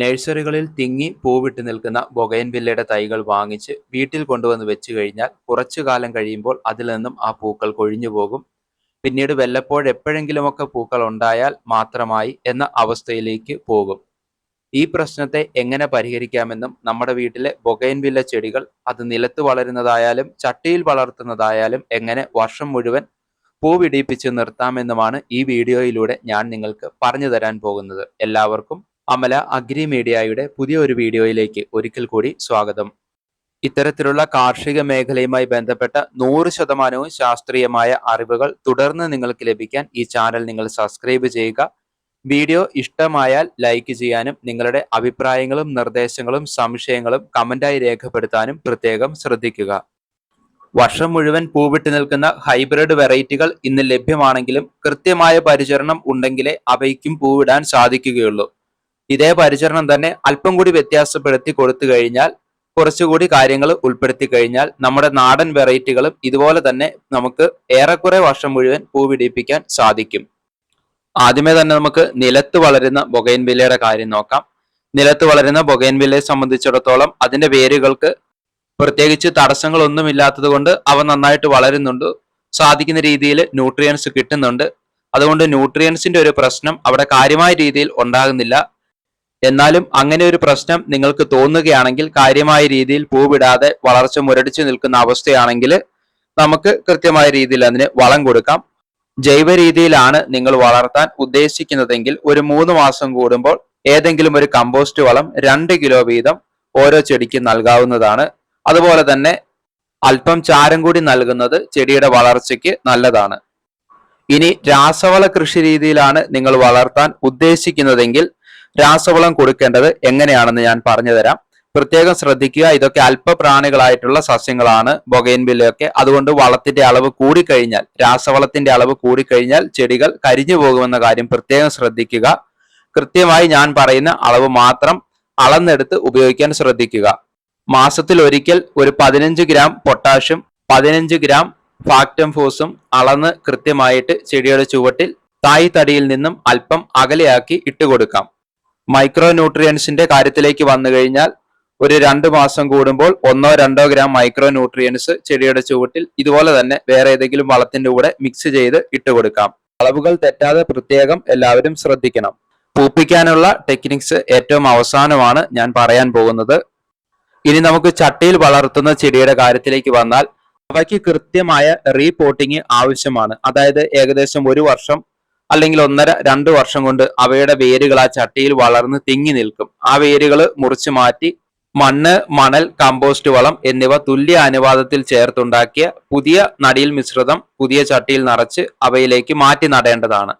നഴ്സറികളിൽ തിങ്ങി പൂവിട്ട് നിൽക്കുന്ന ബൊഗയൻവില്ലയുടെ തൈകൾ വാങ്ങിച്ച് വീട്ടിൽ കൊണ്ടുവന്ന് വെച്ച് കഴിഞ്ഞാൽ കുറച്ചു കാലം കഴിയുമ്പോൾ അതിൽ നിന്നും ആ പൂക്കൾ കൊഴിഞ്ഞു പോകും. പിന്നീട് വല്ലപ്പോഴെപ്പോഴെങ്കിലുമൊക്കെ പൂക്കൾ ഉണ്ടായാൽ മാത്രമായി എന്ന അവസ്ഥയിലേക്ക് പോകും. ഈ പ്രശ്നത്തെ എങ്ങനെ പരിഹരിക്കാമെന്നും നമ്മുടെ വീട്ടിലെ ബൊഗൈൻവില്ല ചെടികൾ അത് നിലത്ത് വളരുന്നതായാലും ചട്ടിയിൽ വളർത്തുന്നതായാലും എങ്ങനെ വർഷം മുഴുവൻ പൂവിടിപ്പിച്ച് നിർത്താമെന്നുമാണ് ഈ വീഡിയോയിലൂടെ ഞാൻ നിങ്ങൾക്ക് പറഞ്ഞു തരാൻ പോകുന്നത്. എല്ലാവർക്കും അമല അഗ്രി മീഡിയയുടെ പുതിയ ഒരു വീഡിയോയിലേക്ക് ഒരിക്കൽ കൂടി സ്വാഗതം. ഇത്തരത്തിലുള്ള കാർഷിക മേഖലയുമായി ബന്ധപ്പെട്ട നൂറ് ശതമാനവും ശാസ്ത്രീയമായ അറിവുകൾ തുടർന്ന് നിങ്ങൾക്ക് ലഭിക്കാൻ ഈ ചാനൽ നിങ്ങൾ സബ്സ്ക്രൈബ് ചെയ്യുക. വീഡിയോ ഇഷ്ടമായാൽ ലൈക്ക് ചെയ്യാനും നിങ്ങളുടെ അഭിപ്രായങ്ങളും നിർദ്ദേശങ്ങളും സംശയങ്ങളും കമന്റായി രേഖപ്പെടുത്താനും പ്രത്യേകം ശ്രദ്ധിക്കുക. വർഷം മുഴുവൻ പൂവിട്ട് നിൽക്കുന്ന ഹൈബ്രിഡ് വെറൈറ്റികൾ ഇന്ന് ലഭ്യമാണെങ്കിലും കൃത്യമായ പരിചരണം ഉണ്ടെങ്കിലേ അവയ്ക്കും പൂവിടാൻ സാധിക്കുകയുള്ളൂ. ഇതേ പരിചരണം തന്നെ അല്പം കൂടി വ്യത്യാസപ്പെടുത്തി കൊടുത്തു കഴിഞ്ഞാൽ കുറച്ചുകൂടി കാര്യങ്ങൾ ഉൾപ്പെടുത്തി കഴിഞ്ഞാൽ നമ്മുടെ നാടൻ വെറൈറ്റികളും ഇതുപോലെ തന്നെ നമുക്ക് ഏറെക്കുറെ വർഷം മുഴുവൻ പൂ പിടിപ്പിക്കാൻ സാധിക്കും. ആദ്യമേ തന്നെ നമുക്ക് നിലത്ത് വളരുന്ന ബൊഗൈൻവില്ലയുടെ കാര്യം നോക്കാം. നിലത്ത് വളരുന്ന ബൊഗൈൻവില്ലയെ സംബന്ധിച്ചിടത്തോളം അതിന്റെ വേരുകൾക്ക് പ്രത്യേകിച്ച് തടസ്സങ്ങളൊന്നുമില്ലാത്തത് കൊണ്ട് അവ നന്നായിട്ട് വളരുന്നുണ്ട്. സാധിക്കുന്ന രീതിയിൽ ന്യൂട്രിയൻസ് കിട്ടുന്നുണ്ട്. അതുകൊണ്ട് ന്യൂട്രിയൻസിന്റെ ഒരു പ്രശ്നം അവിടെ കാര്യമായ രീതിയിൽ ഉണ്ടാകുന്നില്ല. എന്നാലും അങ്ങനെ ഒരു പ്രശ്നം നിങ്ങൾക്ക് തോന്നുകയാണെങ്കിൽ കാര്യമായ രീതിയിൽ പൂവിടാതെ വളർച്ച മുരടിച്ചു നിൽക്കുന്ന അവസ്ഥയാണെങ്കിൽ നമുക്ക് കൃത്യമായ രീതിയിൽ അതിന് വളം കൊടുക്കാം. ജൈവ രീതിയിലാണ് നിങ്ങൾ വളർത്താൻ ഉദ്ദേശിക്കുന്നതെങ്കിൽ ഒരു മൂന്ന് മാസം കൂടുമ്പോൾ ഏതെങ്കിലും ഒരു കമ്പോസ്റ്റ് വളം രണ്ട് കിലോ വീതം ഓരോ ചെടിക്കും നൽകാവുന്നതാണ്. അതുപോലെ തന്നെ അല്പം ചാരം കൂടി നൽകുന്നത് ചെടിയുടെ വളർച്ചയ്ക്ക് നല്ലതാണ്. ഇനി രാസവള കൃഷി രീതിയിലാണ് നിങ്ങൾ വളർത്താൻ ഉദ്ദേശിക്കുന്നതെങ്കിൽ രാസവളം കൊടുക്കേണ്ടത് എങ്ങനെയാണെന്ന് ഞാൻ പറഞ്ഞു തരാം. പ്രത്യേകം ശ്രദ്ധിക്കുക ഇതൊക്കെ അല്പപ്രാണികളായിട്ടുള്ള സസ്യങ്ങളാണ് ബൊഗൈൻവില്ലയൊക്കെ അതുകൊണ്ട് വളത്തിന്റെ അളവ് കൂടിക്കഴിഞ്ഞാൽ രാസവളത്തിന്റെ അളവ് കൂടിക്കഴിഞ്ഞാൽ ചെടികൾ കരിഞ്ഞു പോകുമെന്ന കാര്യം പ്രത്യേകം ശ്രദ്ധിക്കുക. കൃത്യമായി ഞാൻ പറയുന്ന അളവ് മാത്രം അളന്നെടുത്ത് ഉപയോഗിക്കാൻ ശ്രദ്ധിക്കുക. മാസത്തിൽ ഒരിക്കൽ ഒരു പതിനഞ്ച് ഗ്രാം പൊട്ടാഷ്യം പതിനഞ്ച് ഗ്രാം ഫാക്ടം ഫോസും അളന്ന് കൃത്യമായിട്ട് ചെടിയുടെ ചുവട്ടിൽ തായ് തടിയിൽ നിന്നും അല്പം അകലെയാക്കി ഇട്ടുകൊടുക്കാം. മൈക്രോ ന്യൂട്രിയൻസിന്റെ കാര്യത്തിലേക്ക് വന്നു കഴിഞ്ഞാൽ ഒരു രണ്ട് മാസം കൂടുമ്പോൾ ഒന്നോ രണ്ടോ ഗ്രാം മൈക്രോ ന്യൂട്രിയൻസ് ചെടിയുടെ ചുവട്ടിൽ ഇതുപോലെ തന്നെ വേറെ ഏതെങ്കിലും വളത്തിന്റെ കൂടെ മിക്സ് ചെയ്ത് ഇട്ടുകൊടുക്കാം അളവുകൾ തെറ്റാതെ പ്രത്യേകം എല്ലാവരും ശ്രദ്ധിക്കണം. പൂപ്പിക്കാനുള്ള ടെക്നിക്സ് ഏറ്റവും അവസാനമാണ് ഞാൻ പറയാൻ പോകുന്നത്. ഇനി നമുക്ക് ചട്ടിയിൽ വളർത്തുന്ന ചെടിയുടെ കാര്യത്തിലേക്ക് വന്നാൽ അവയ്ക്ക് കൃത്യമായ റീപോട്ടിങ് ആവശ്യമാണ്. അതായത് ഏകദേശം ഒരു വർഷം അല്ലെങ്കിൽ ഒന്നര രണ്ട് വർഷം കൊണ്ട് അവയുടെ വേരുകൾ ആ ചട്ടിയിൽ വളർന്ന് തിങ്ങി നിൽക്കും. ആ വേരുകൾ മുറിച്ചു മാറ്റി മണ്ണ് മണൽ കമ്പോസ്റ്റ് വളം എന്നിവ തുല്യ അനുപാതത്തിൽ ചേർത്തുണ്ടാക്കിയ പുതിയ നടിയിൽ മിശ്രിതം പുതിയ ചട്ടിയിൽ നിറച്ച് അവയിലേക്ക് മാറ്റി നടേണ്ടതാണ്.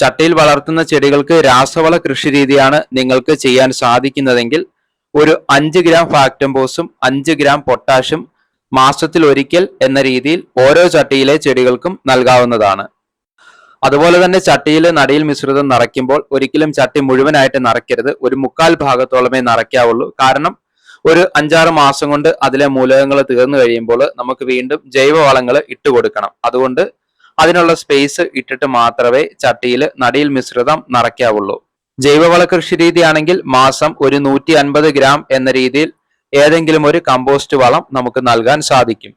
ചട്ടിയിൽ വളർത്തുന്ന ചെടികൾക്ക് രാസവള കൃഷി രീതിയാണ് നിങ്ങൾക്ക് ചെയ്യാൻ സാധിക്കുന്നതെങ്കിൽ ഒരു അഞ്ച് ഗ്രാം ഫാക്ടംബോസും അഞ്ച് ഗ്രാം പൊട്ടാഷും മാസത്തിൽ ഒരിക്കൽ എന്ന രീതിയിൽ ഓരോ ചട്ടിയിലെ ചെടികൾക്കും നൽകാവുന്നതാണ്. അതുപോലെ തന്നെ ചട്ടിയിൽ നടിയിൽ മിശ്രിതം നിറയ്ക്കുമ്പോൾ ഒരിക്കലും ചട്ടി മുഴുവനായിട്ട് നിറയ്ക്കരുത്. ഒരു മുക്കാൽ ഭാഗത്തോളമേ നിറയ്ക്കാവുള്ളൂ. കാരണം ഒരു അഞ്ചാറ് മാസം കൊണ്ട് അതിലെ മൂലകങ്ങൾ തീർന്നു കഴിയുമ്പോൾ നമുക്ക് വീണ്ടും ജൈവവളങ്ങൾ ഇട്ട് കൊടുക്കണം. അതുകൊണ്ട് അതിനുള്ള സ്പേസ് ഇട്ടിട്ട് മാത്രമേ ചട്ടിയിൽ നടിയിൽ മിശ്രിതം നിറയ്ക്കാവുള്ളൂ. ജൈവവള കൃഷി രീതിയാണെങ്കിൽ മാസം ഒരു നൂറ്റി അൻപത് ഗ്രാം എന്ന രീതിയിൽ ഏതെങ്കിലും ഒരു കമ്പോസ്റ്റ് വളം നമുക്ക് നൽകാൻ സാധിക്കും.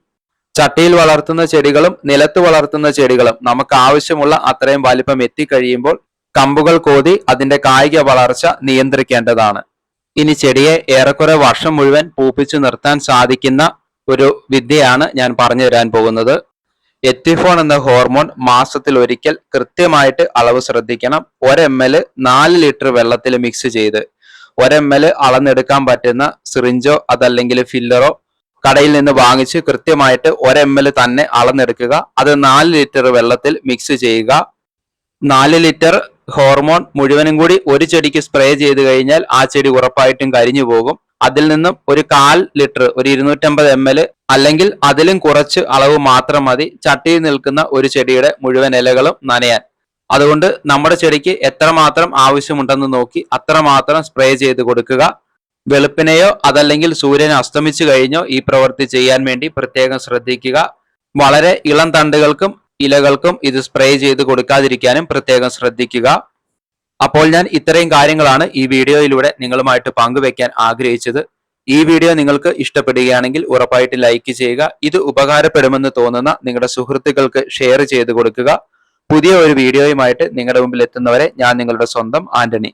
ചട്ടിയിൽ വളർത്തുന്ന ചെടികളും നിലത്ത് വളർത്തുന്ന ചെടികളും നമുക്ക് ആവശ്യമുള്ള അത്രയും വലിപ്പം എത്തിക്കഴിയുമ്പോൾ കമ്പുകൾ കോതി അതിന്റെ കായിക വളർച്ച നിയന്ത്രിക്കേണ്ടതാണ്. ഇനി ചെടിയെ ഏറെക്കുറെ വർഷം മുഴുവൻ പൂപ്പിച്ചു നിർത്താൻ സാധിക്കുന്ന ഒരു വിദ്യയാണ് ഞാൻ പറഞ്ഞു തരാൻ പോകുന്നത്. എത്തിഫോൺ എന്ന ഹോർമോൺ മാസത്തിൽ ഒരിക്കൽ കൃത്യമായിട്ട് അളവ് ശ്രദ്ധിക്കണം. ഒരു എൽ നാല് ലിറ്റർ വെള്ളത്തിൽ മിക്സ് ചെയ്ത്. ഒരു എൽ അളന്നെടുക്കാൻ പറ്റുന്ന സിറിഞ്ചോ അതല്ലെങ്കിൽ ഫില്ലറോ കടയിൽ നിന്ന് വാങ്ങിച്ച് കൃത്യമായിട്ട് ഒരു എം എൽ തന്നെ അളന്നെടുക്കുക. അത് നാല് ലിറ്റർ വെള്ളത്തിൽ മിക്സ് ചെയ്യുക. നാല് ലിറ്റർ ഹോർമോൺ മുഴുവനും കൂടി ഒരു ചെടിക്ക് സ്പ്രേ ചെയ്ത് കഴിഞ്ഞാൽ ആ ചെടി ഉറപ്പായിട്ടും കരിഞ്ഞു പോകും. അതിൽ നിന്നും ഒരു കാൽ ലിറ്റർ ഒരു ഇരുന്നൂറ്റമ്പത് എം എൽ അല്ലെങ്കിൽ അതിലും കുറച്ച് അളവ് മാത്രം മതി. ചട്ടിയിൽ നിൽക്കുന്ന ഒരു ചെടിയുടെ മുഴുവൻ ഇലകളും നനയാൻ. അതുകൊണ്ട് നമ്മുടെ ചെടിക്ക് എത്രമാത്രം ആവശ്യമുണ്ടെന്ന് നോക്കി അത്രമാത്രം സ്പ്രേ ചെയ്ത് കൊടുക്കുക. വെളുപ്പിനെയോ അതല്ലെങ്കിൽ സൂര്യൻ അസ്തമിച്ചു കഴിഞ്ഞോ ഈ പ്രവൃത്തി ചെയ്യാൻ വേണ്ടി പ്രത്യേകം ശ്രദ്ധിക്കുക. വളരെ ഇളം തണ്ടുകൾക്കും ഇലകൾക്കും ഇത് സ്പ്രേ ചെയ്ത് കൊടുക്കാതിരിക്കാനും പ്രത്യേകം ശ്രദ്ധിക്കുക. അപ്പോൾ ഞാൻ ഇത്രയും കാര്യങ്ങളാണ് ഈ വീഡിയോയിലൂടെ നിങ്ങളുമായിട്ട് പങ്കുവെക്കാൻ ആഗ്രഹിച്ചത്. ഈ വീഡിയോ നിങ്ങൾക്ക് ഇഷ്ടപ്പെടുകയാണെങ്കിൽ ഉറപ്പായിട്ട് ലൈക്ക് ചെയ്യുക. ഇത് ഉപകാരപ്പെടുമെന്ന് തോന്നുന്ന നിങ്ങളുടെ സുഹൃത്തുക്കൾക്ക് ഷെയർ ചെയ്ത് കൊടുക്കുക. പുതിയ ഒരു വീഡിയോയുമായിട്ട് നിങ്ങളുടെ മുമ്പിൽ എത്തുന്നവരെ ഞാൻ നിങ്ങളുടെ സ്വന്തം ആന്റണി.